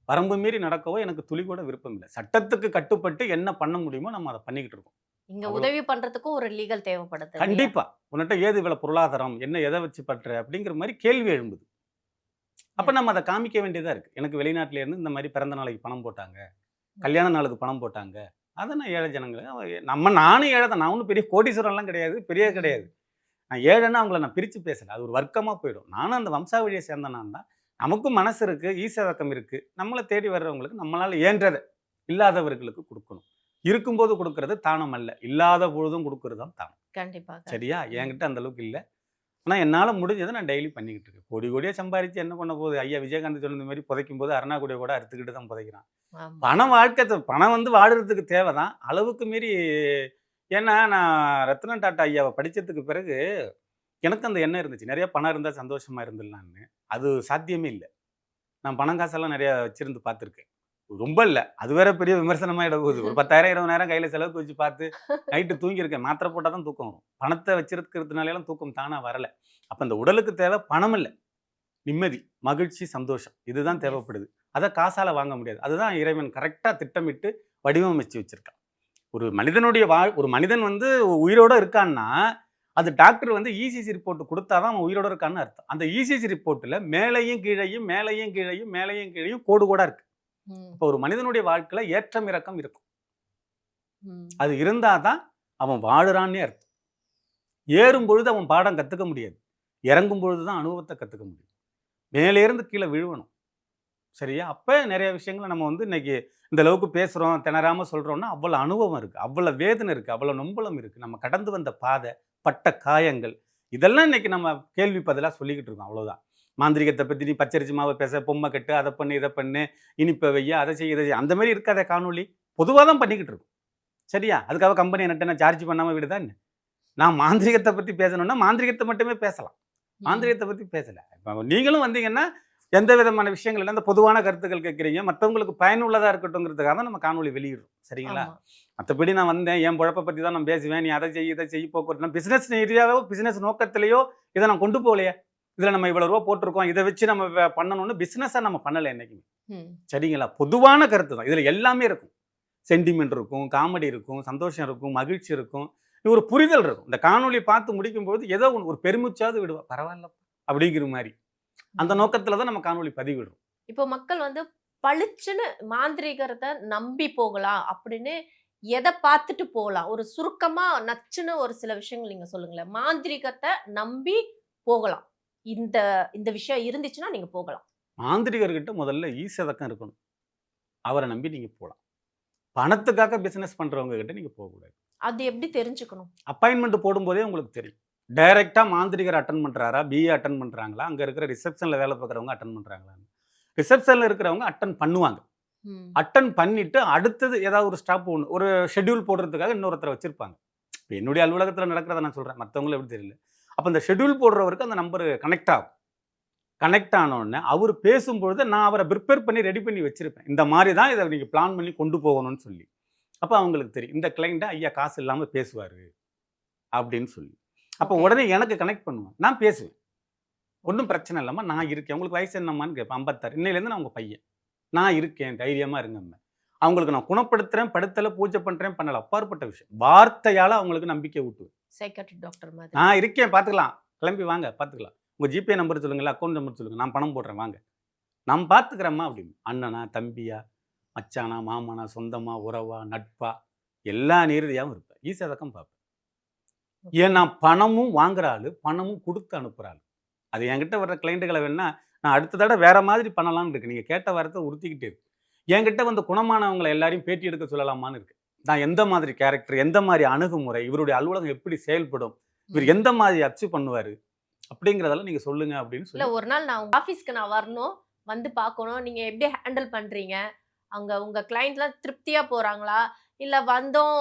வரம்பு மீறி நடக்கவோ எனக்கு துளி கூட விருப்பம் இல்லை. சட்டத்துக்கு கட்டுப்பட்டு என்ன பண்ண முடியுமோ நம்ம அதை பண்ணிக்கிட்டு இருக்கோம். இங்க. உதவி பண்றதுக்கும் ஒரு லீகல் தேவைப்படுது? கண்டிப்பா. உன்கிட்ட ஏது இவ்வளவு பொருளாதாரம் என்ன எதை வச்சு பண்ற அப்படிங்கிற மாதிரி கேள்வி எழும்புது. அப்ப நம்ம அதை காமிக்க வேண்டியதா இருக்கு. எனக்கு வெளிநாட்டுல இருந்து இந்த மாதிரி பிறந்த நாளைக்கு பணம் போட்டாங்க கல்யாண நாளுக்கு பணம் போட்டாங்க. அதை நான் ஏழை ஜனங்களை நம்ம நானும் ஏழை தான். நான் ஒன்றும் பெரிய கோடீஸ்வரம்லாம் கிடையாது பெரிய கிடையாது. நான் ஏழைன்னா அவங்கள நான் பிரித்து பேசலை. அது ஒரு வர்க்கமா போயிடும். நானும் அந்த வம்சாவளியை சேர்ந்தனான் தான். நமக்கும் மனசு இருக்கு ஈசவக்கம் இருக்கு. நம்மளை தேடி வர்றவங்களுக்கு நம்மளால இயன்றதை இல்லாதவர்களுக்கு கொடுக்கணும். இருக்கும்போது கொடுக்கறது தானம் அல்ல. இல்லாத பொழுதும் கொடுக்கறது தான் தானம். கண்டிப்பா சரியா? என்கிட்ட அந்த அளவுக்கு இல்லை. ஆனால் என்னால் முடிஞ்சதை நான் டெய்லி பண்ணிக்கிட்டு இருக்கேன். கோடி கோடியாக சம்பாரிச்சு என்ன பண்ண போகுது? ஐயா விஜயகாந்த் சொன்னது மாதிரி புதைக்கும் போது அருணாக்குடியை கூட அறுத்துக்கிட்டு தான் புதைக்கிறான். பணம் வாழ்க்கை பணம் வந்து வாழுறதுக்கு தேவை தான் அளவுக்கு மீறி ஏன்னா நான் ரத்ன டாட்டா ஐயாவை படிச்சதுக்கு பிறகு எனக்கு அந்த எண்ணம் இருந்துச்சு. நிறைய பணம் இருந்தால் சந்தோஷமா இருந்துடலான்னு அது சாத்தியமே இல்லை. நான் பணம் காசெல்லாம் நிறைய வச்சிருந்து பார்த்துருக்கேன். ரொம்ப இல்லை. அது வேற பெரிய விமர்சனமாயிட போகுது. ஒரு பத்தாயிரம் இருபதாயிரம் கையில் செலவுக்கு வச்சு பார்த்து நைட்டு தூங்கியிருக்கேன். மாத்திரை போட்டால் தான் தூக்கம் வரும். பணத்தை வச்சிருக்கிறதுனால தூக்கம் தானாக வரல. அப்போ இந்த உடலுக்கு தேவை பணம் இல்லை. நிம்மதி மகிழ்ச்சி சந்தோஷம். இதுதான். தேவைப்படுது. அதை காசால வாங்க முடியாது. அதுதான் இறைவன் கரெக்டாக திட்டமிட்டு வடிவமைச்சு வச்சிருக்கான். ஒரு மனிதனுடைய வாழ் ஒரு மனிதன் வந்து உயிரோட இருக்கான்னா அது டாக்டர் வந்து E இசிசி ரிப்போர்ட் கொடுத்தாதான் அவன் உயிரோட இருக்கான்னு அர்த்தம். அந்த E இசிசி ரிப்போர்ட்டில் மேலையும் கீழையும் மேலையும் கீழையும் மேலையும் கீழையும் கோடு கோடா இருக்கு. ம், இப்போ ஒரு மனிதனுடைய வாழ்க்கையில ஏற்றம் இறக்கம் இருக்கும். அது இருந்தால் தான் அவன் வாழுறான்னே அர்த்தம். ஏறும் பொழுது அவன் பாடம் கற்றுக்க முடியாது. இறங்கும் பொழுது தான் அனுபவத்தை கற்றுக்க முடியும். மேலேருந்து கீழே விழுவணும். சரியா? அப்போ நிறைய விஷயங்களை நம்ம வந்து இன்னைக்கு இந்த அளவுக்கு பேசுகிறோம் திணறாமல் சொல்கிறோம்னா அவ்வளோ அனுபவம் இருக்குது அவ்வளோ வேதனை இருக்குது அவ்வளோ நொம்பலம் இருக்குது நம்ம கடந்து வந்த பாதை பட்ட காயங்கள் இதெல்லாம் இன்னைக்கு நம்ம கேள்வி பதிலாக சொல்லிக்கிட்டு இருக்கோம் அவ்வளோதான் மாந்திரிகத்தை பற்றி நீ பச்சரிசி மாவை பேச பொம்மை கட்டு அதை பண்ணு இதை பண்ணு இனிப்பை வைய அதை செய்ய இதை செய்ய அந்த மாதிரி இருக்காத காணொளி. பொதுவாக தான் பண்ணிக்கிட்டு இருக்கோம். சரியா? அதுக்காக கம்பெனி என்கிட்ட நான் சார்ஜ் பண்ணாமல் விடுதா என்ன? நான் மாந்திரிகத்தை பற்றி பேசணும்னா மாந்திரிகத்தை மட்டுமே பேசலாம். மாந்திரிகத்தை பற்றி பேசலை. இப்போ நீங்களும் வந்தீங்கன்னா எந்த விதமான விஷயங்கள் இல்லை இந்த பொதுவான கருத்துக்கள் கேட்குறீங்க. மற்றவங்களுக்கு பயனுள்ளதாக இருக்கட்டும்ங்கிறதுக்காக தான் நம்ம காணொளி வெளியிடுறோம். சரிங்களா. மற்றபடி நான் வந்தேன் என் பொழப்பை பற்றி தான் நான் பேசுவேன். நீ அதை செய் இதை செய் போக்குவரத்து பிஸ்னஸ் ரீதியாகவோ பிஸ்னஸ் நோக்கத்திலேயோ இதை நான் கொண்டு போகலையே. இதில் நம்ம இவ்வளோ ரூபா போட்டிருக்கோம். இதை வச்சு நம்ம பண்ணணும்னு பிஸ்னஸாக நம்ம பண்ணலை என்னைக்குமே. ம், சரிங்களா? பொதுவான கருத்து தான். இதில் எல்லாமே இருக்கும். சென்டிமெண்ட் இருக்கும் காமெடி இருக்கும் சந்தோஷம் இருக்கும் மகிழ்ச்சி இருக்கும். ஒரு புரிதல் இருக்கும். இந்த காணொளி பார்த்து முடிக்கும்போது ஏதோ ஒன்று ஒரு பெருமிச்சாவது விடுவா. பரவாயில்ல. அப்படிங்கிற மாதிரி. அந்த நோக்கத்தில் தான் நம்ம காணொளி பதிவிடுறோம். இப்போ மக்கள் வந்து பளிச்சுன்னு மாந்திரிகரத்தை நம்பி போகலாம் அப்படின்னு எதை பார்த்துட்டு போகலாம்? ஒரு சுருக்கமா நச்சுன்னு ஒரு சில விஷயங்கள் நீங்க சொல்லுங்களேன். மாந்திரிகத்தை நம்பி போகலாம். இந்த இந்த விஷயம் இருந்துச்சுன்னா நீங்க போகலாம். மாந்திரிகர்கிட்ட முதல்ல ஈசதக்கம் இருக்கணும். அவரை நம்பி நீங்கள் போகலாம் பணத்துக்காக பிஸ்னஸ் பண்ணுறவங்க கிட்ட நீங்கள் போகக்கூடாது. அது எப்படி தெரிஞ்சுக்கணும்? அப்பாயின்மெண்ட் போடும்போதே உங்களுக்கு தெரியும். டைரெக்டாக மாந்திரிகர் அட்டன் பண்ணுறாரா பிஏ அட்டன் பண்ணுறாங்களா அங்கே இருக்கிற ரிசப்ஷனில் வேலை பார்க்குறவங்க அட்டன் பண்ணுறாங்களான்னு ரிசப்ஷனில் இருக்கிறவங்க அட்டன் பண்ணுவாங்க. அட்டன் பண்ணிட்டு அடுத்தது ஏதாவது ஒரு ஸ்டாப் ஒன்று ஒரு ஷெட்யூல் போடுறதுக்காக இன்னொருத்தரை வச்சிருப்பாங்க. இப்போ என்னுடைய அலுவலகத்தில் நடக்கிறத நான் சொல்கிறேன் மற்றவங்களும் எப்படி தெரியல. அப்போ அந்த ஷெட்யூல் போடுறவருக்கு அந்த நம்பர் கனெக்ட் ஆகும். கனெக்ட் ஆனோடனே அவர் பேசும்பொழுது நான் அவரை ப்ரிப்பேர் பண்ணி ரெடி பண்ணி வச்சிருப்பேன். இந்த மாதிரி தான் இதை நீங்கள் பிளான் பண்ணி கொண்டு போகணும்னு சொல்லி. அப்போ அவங்களுக்கு தெரியும். இந்த கிளைண்ட்டை ஐயா காசு இல்லாமல் பேசுவார் அப்படின்னு சொல்லி. அப்போ உடனே எனக்கு கனெக்ட் பண்ணுவேன். நான் பேசுவேன். ஒன்றும் பிரச்சனை இல்லாமல் நான் இருக்கேன். உங்களுக்கு வயசு என்னம்மான்னு கேட்பேன். ஐம்பத்தாறு. இன்னையிலேருந்து நான் உங்கள் பையன். நான் இருக்கேன். தைரியமாக இருங்கம்மா அவங்களுக்கு நான் குணப்படுத்துறேன் படுத்தலை பூஜை பண்ணுறேன் பண்ணல. அப்பாற்பட்ட விஷயம். வார்த்தையால் அவங்களுக்கு நம்பிக்கை ஊட்டுவேன். சைக்காட்ரிக் டாக்டர் மாதிரி. நான் இருக்கேன் பார்த்துக்கலாம். கிளம்பி வாங்க பார்த்துக்கலாம். உங்கள் ஜிபே நம்பர் சொல்லுங்களேன் அக்கௌண்ட் நம்பர் சொல்லுங்கள் நான் பணம் போடுறேன் வாங்க. நான் பார்த்துக்கிறேம்மா அப்படின்னு. அண்ணனா தம்பியா மச்சானா மாமனா சொந்தமா உறவா நட்பா எல்லா நேரடியாகவும் இருப்பேன். ஈசதக்கம் பார்ப்பேன். ஏன் நான் பணமும் வாங்குற ஆளு பணமும் கொடுத்து அனுப்புகிற ஆளு. அது என்கிட்ட வர்ற கிளைண்ட்டுகளை வேணா நான் அடுத்த தடவை வேற மாதிரி பண்ணலாம்னு இருக்கு. நீங்கள் கேட்ட வாரத்தை உறுத்திக்கிட்டே இருக்கு. என்கிட்ட வந்து குணமானவங்களை எல்லாரையும் பேட்டி எடுக்க சொல்லலாமான்னு இருக்கு. நான் எந்த மாதிரி கேரக்டர் எந்த மாதிரி அணுகுமுறை இவருடைய அலுவலகம் எப்படி செயல்படும் இவர் எந்த மாதிரி அச்சு பண்ணுவாரு அப்படிங்கிறதெல்லாம் நீங்க சொல்லுங்க அப்படின்னு சொல்லி ஒரு நாள் நான் உங்க ஆபீஸ்க்கு நான் வரணும் வந்து பார்க்கணும். நீங்க எப்படி ஹேண்டில் பண்றீங்க? அங்க உங்க கிளைண்ட்லாம் திருப்தியா போறாங்களா? இல்ல வந்தோம்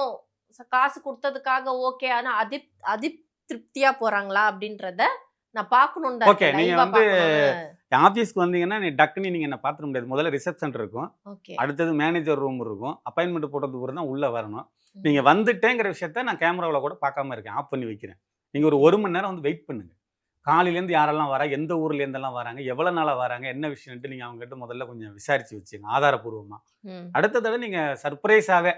காசு கொடுத்ததுக்காக ஓகே ஆனா அதி அதி திருப்தியா போறாங்களா அப்படின்றத நான் பார்க்கணும் Okay, நீங்க வந்து என் ஆஃபீஸ்க்கு வந்தீங்கன்னா நீ டக்குன்னு நீங்க என்ன பார்த்துட முடியாது. முதல்ல ரிசப்ஷன் இருக்கும். அடுத்தது மேனேஜர் ரூம் இருக்கும். அப்பாயின்மெண்ட் போட்டதுக்கு பிறகு தான் உள்ள வரணும். நீங்க வந்துட்டேங்கிற விஷயத்த நான் கேமராவில் கூட பார்க்காம இருக்கேன். ஆஃப் பண்ணி வைக்கிறேன். நீங்க ஒரு ஒரு மணி நேரம் வந்து வெயிட் பண்ணுங்க. காலையிலேருந்து யாரெல்லாம் வரா எந்த ஊர்ல இருந்தெல்லாம் வராங்க எவ்வளவு நாளா வராங்க என்ன விஷயம்ட்டு நீங்க அவங்க கிட்ட முதல்ல கொஞ்சம் விசாரிச்சு வச்சுங்க ஆதாரப்பூர்வமா. அடுத்த தடவை நீங்க சர்ப்ரைஸாவே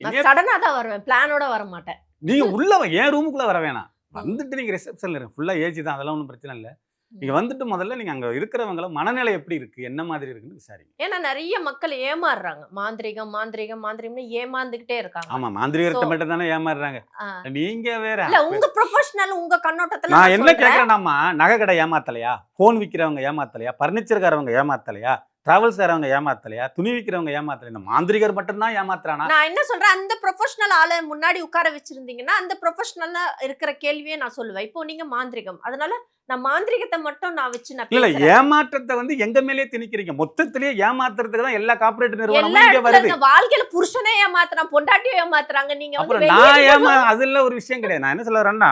நான் சடனா தான் வருவேன். பிளானோட வர மாட்டேன். நீங்க உள்ள என் ரூமுக்குள்ள வர வேணாம். வந்துட்டு நீங்க ரிசப்ஷன்ல இருங்க. ஃபுல்லா ஏசி தான். அதெல்லாம் ஒன்றும் பிரச்சனை இல்லை. நீங்க வந்துட்டு முதல்ல நீங்க அங்க இருக்கிறவங்கள மனநிலை எப்படி இருக்கு? என்ன மாதிரி இருக்குன்னு விசாரிங்க. ஏன்னா நிறைய மக்கள் ஏமாறுறாங்க. மாந்திரிகம் மாந்திரிகம் மாந்திரிகம்னு ஏமாந்துகிட்டே இருக்காங்க. ஆமா So- மட்டும் தானே ஏமாறுறாங்க. நீங்க வேற. இல்ல உங்க ப்ரொஃபஷனல் உங்க கண்ணோட்டத்துல நான் என்ன சொல்றேன். கேட்கறேன்னாமா நகை கடை ஏமாத்தலையா? போன் விற்கிறவங்க ஏமாத்தலையா? பர்னிச்சர்காரவங்க ஏமாத்தலையா? டிராவல்ஸ்காரவங்க ஏமாத்தலையா? துணி விற்கிறவங்க ஏமாத்தலையா? இந்த மாந்திரிகர் மட்டும்தான் ஏமாத்துறானா? நான் என்ன சொல்றேன்? அந்த ப்ரொஃபஷனல் ஆளை முன்னாடி உட்கார வச்சிருந்தீங்கன்னா அந்த ப்ரொஃபஷனலா இருக்கிற கேள்வியே நான் சொல்லுவேன். இப்போ நீங்க மாந்திரிகம். அதனால நான் மாந்திரிகத்தை மட்டும் நான் வச்சு நான் இல்ல. ஏமாற்றத்தை வந்து எங்க மேலேயே திணிக்கிறீங்க? மொத்தத்திலேயே ஏமாத்துறதுக்கு தான் எல்லா கார்பரேட் எல்லா நிறுவனமும் இங்க வருது. வாழ்க்கையில புருஷனே ஏமாத்துறான் பொண்டாட்டியும் ஏமாத்துறாங்க. நீங்க அப்புறம் நான் ஏமா அதுல ஒரு விஷயம் கிடையாது. நான் என்ன சொல்ல வரேன்னா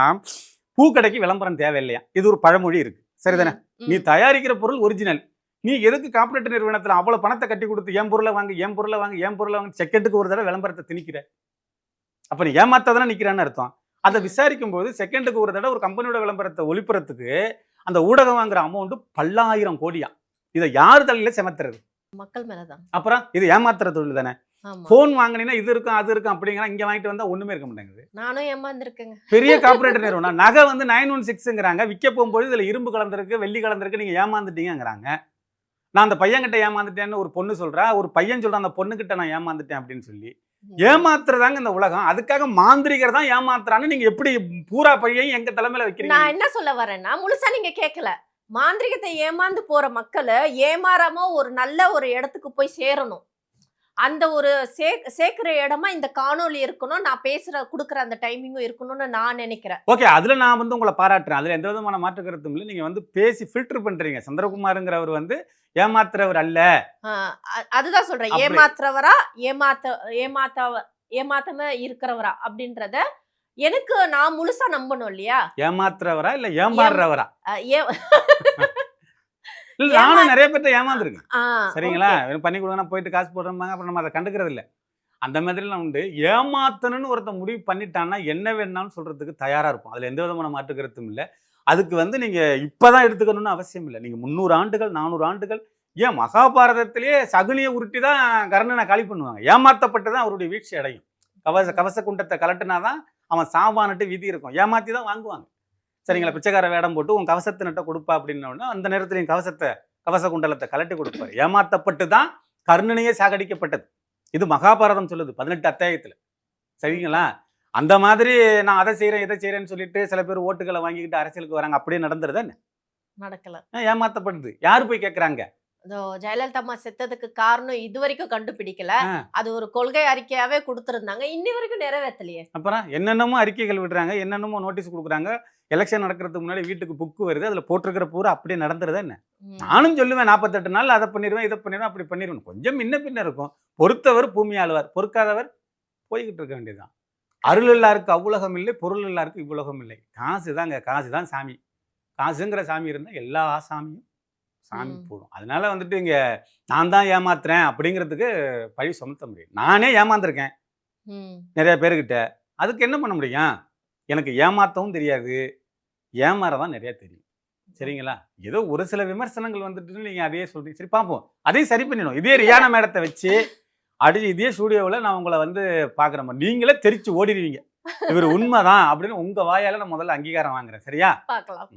பூக்கடைக்கு விளம்பரம் தேவையில்லையா? இது ஒரு பழமொழி இருக்கு. சரிதானே? நீ. தயாரிக்கிற பொருள் ஒரிஜினல் நீ எதுக்கு கார்பரேட் நிறுவனத்துல அவ்வளவு பணத்தை கட்டி கொடுத்து என் பொருளை வாங்க என் பொருளை வாங்க என் பொருளை வாங்க செகண்டுக்கு ஒரு தடவை விளம்பரத்தை திணிக்கிற? அப்ப நீ ஏமாத்தாதானே நிக்கிறான்னு அர்த்தம். அதை விசாரிக்கும் போது செகண்டுக்கு ஒரு தடவை ஒரு கம்பெனியோட விளம்பரத்தை ஒளிபரத்துக்கு அந்த ஊடகம் வாங்குற அமௌண்ட் பல்லாயிரம் கோடியா? இதை யார் தலையில செமத்துறது? மக்கள் மேலதான். அப்புறம் இது ஏமாத்துற தொழில் தானே? ஃபோன் வாங்கினீங்கன்னா இது இருக்கும் அது இருக்கும் அப்படிங்கிற இங்க வாங்கிட்டு வந்தா ஒண்ணுமே இருக்க மாட்டேங்குது. நானும் ஏமாந்துருக்கேங்க. பெரிய கார்பரேட் நிறுவனம். நகை வந்து நைன் ஒன் சிக்ஸ்ங்கிறாங்க விற்க போகும்போது இதுல இரும்பு கலந்துருக்கு வெள்ளி கலந்துருக்கு நீங்க ஏமாந்துட்டீங்கங்கிறாங்க. நான் அந்த பையன்கிட்ட ஏமாந்துட்டேன்னு ஒரு பொண்ணு சொல்றா ஒரு பையன் சொல்றான் அந்த பொண்ணுகிட்ட நான் ஏமாந்துட்டேன் அப்படின்னு சொல்லி ஏமாத்துறதாங்க இந்த உலகம். அதுக்காக மாந்திரிகர் தான் ஏமாத்துறான்னு நீங்க எப்படி பூரா பையன் எங்க தலைமையில வைக்கிறீங்க? நான் என்ன சொல்ல வரேன்னா முழுசா நீங்க கேட்கல மாந்திரிகத்தை ஏமாந்து போற மக்களை ஏமாறாம ஒரு நல்ல ஒரு இடத்துக்கு போய் சேரணும். அந்த ஒரு சே சேர்க்கிற இடமா இந்த காணொளி இருக்கணும் நான் பேசுற குடுக்குற அந்த டைமிங்கும் இருக்கணும்னு நான் நினைக்கிறேன். ஓகே அதுல நான் வந்து உங்களை பாராட்டுறேன். அதுல எந்த விதமான மாற்று கருத்தும் இல்லை. நீங்க வந்து பேசி ஃபில்டர் பண்றீங்க. சந்திரகுமாருங்கிறவர் வந்து ஏமாத்துறவர் அல்ல அதுதான் சொல்றேன். ஏமாத்துறவரா ஏமாத்த ஏமாத்த ஏமாத்தாம இருக்கிறவரா அப்படின்றத எனக்கு நான் முழுசா நம்பணும் இல்லையா? ஏமாத்துறவரா இல்ல ஏமாறுறவரா? ஏ- இல்ல நானும் நிறைய பேர்ட்ட ஏமாந்துருக்கேன். சரிங்களா? பண்ணி கொடுங்க போயிட்டு காசு போடுறோம்பாங்க அப்புறம் நம்ம அதை கண்டுக்கிறது இல்ல. அந்த மாதிரிலாம் உண்டு. ஏமாத்தணும்னு ஒருத்தன் முடிவு பண்ணிட்டான்னா என்ன வேணாலும் சொல்றதுக்கு தயாரா இருக்கும் அதுல எந்த விதமான மாற்று கருத்தும் இல்லை. அதுக்கு வந்து நீங்கள் இப்போ தான் எடுத்துக்கணும்னு அவசியம் இல்லை. நீங்கள் முந்நூறு ஆண்டுகள் நானூறு ஆண்டுகள் ஏன் மகாபாரதத்திலேயே சகுனியை உருட்டி தான் கர்ணனை காலி பண்ணுவாங்க? ஏமாற்றப்பட்டு தான் அவருடைய வீழ்ச்சி அடையும். கவச கவச குண்டத்தை கலட்டுனாதான் அவன் சாவான்ட்டு விதி இருக்கும். ஏமாற்றி தான் வாங்குவாங்க. சரிங்களா? பிச்சைக்கார வேடம் போட்டு உன் கவசத்தை நட்ட கொடுப்பா அப்படின்ன அந்த நேரத்தில் என் கவசத்தை கவச குண்டலத்தை கலட்டி கொடுப்பாரு. ஏமாற்றப்பட்டு தான் கர்ணனையே சாகடிக்கப்பட்டது. இது மகாபாரதம் சொல்லுது. பதினெட்டு அத்தியாயத்தில். சரிங்களா? அந்த மாதிரி நான் அதை செய்றேன் இதை செய்றேன்னு சொல்லிட்டு சில பேர் ஓட்டுகளை வாங்கிக்கிட்டு அரசியலுக்கு வராங்க. அப்படியே நடந்துருதா என்ன? நடக்கல. ஏமாத்தப்படுது. யார் போய் கேட்கறாங்க இதோ ஜெயலலிதா அம்மா செத்ததுக்கு காரணம் இது வரைக்கும் கண்டுபிடிக்கல. அது ஒரு கொள்கை அறிக்கையாவே கொடுத்திருந்தாங்க. இன்னி வரைக்கும் நிறைவேற்றலையே. அப்புறம் என்னென்னமோ அறிக்கைகள் விடுறாங்க என்னென்னமோ நோட்டீஸ் கொடுக்குறாங்க. எலெக்ஷன் நடக்கிறதுக்கு முன்னாடி வீட்டுக்கு புக்கு வருது அதுல போட்டிருக்கிற பூரா அப்படியே நடந்துருதா என்ன. நானும் சொல்லுவேன் நாற்பத்தெட்டு நாள் அதை பண்ணிடுவேன் இதை பண்ணிடுவேன் அப்படி பண்ணிடுவேன் கொஞ்சம் முன்ன பின்ன இருக்கும். பொறுத்தவர் பூமி ஆளுவார். பொறுக்காதவர் போய்கிட்டு இருக்க வேண்டியதுதான். அருள் எல்லாருக்கு அவ்வுலகம் இல்லை பொருள் எல்லாருக்கு இவ்வுலகம் இல்லை. காசு தாங்க காசு தான் சாமி. காசுங்கிற சாமி இருந்தால் எல்லா சாமியும் சாமி. போடும். அதனால வந்துட்டு இங்க நான் தான் ஏமாத்துறேன் அப்படிங்கிறதுக்கு பழி சுமத்த முடியும். நானே ஏமாந்துருக்கேன். நிறைய பேர்கிட்ட அதுக்கு என்ன பண்ண முடியும்? எனக்கு ஏமாத்தவும் தெரியாது. ஏமாற தான் நிறைய தெரியும். சரிங்களா? ஏதோ ஒரு சில விமர்சனங்கள் வந்துட்டு நீங்க அதையே சொல்றீங்க. சரி பார்ப்போம் அதையும் சரி பண்ணிடும் இதே ரியானா மேடத்தை வச்சு அடிச்சு இதே ஸ்டூடியோவில் நான் உங்களை வந்து பார்க்குற மாதிரி. நீங்களே தெரிச்சு ஓடிடுவீங்க. இவர் உண்மைதான் அப்படின்னு உங்க வாயால நான் முதல்ல அங்கீகாரம் வாங்குறேன். சரியா? பார்க்கலாம்.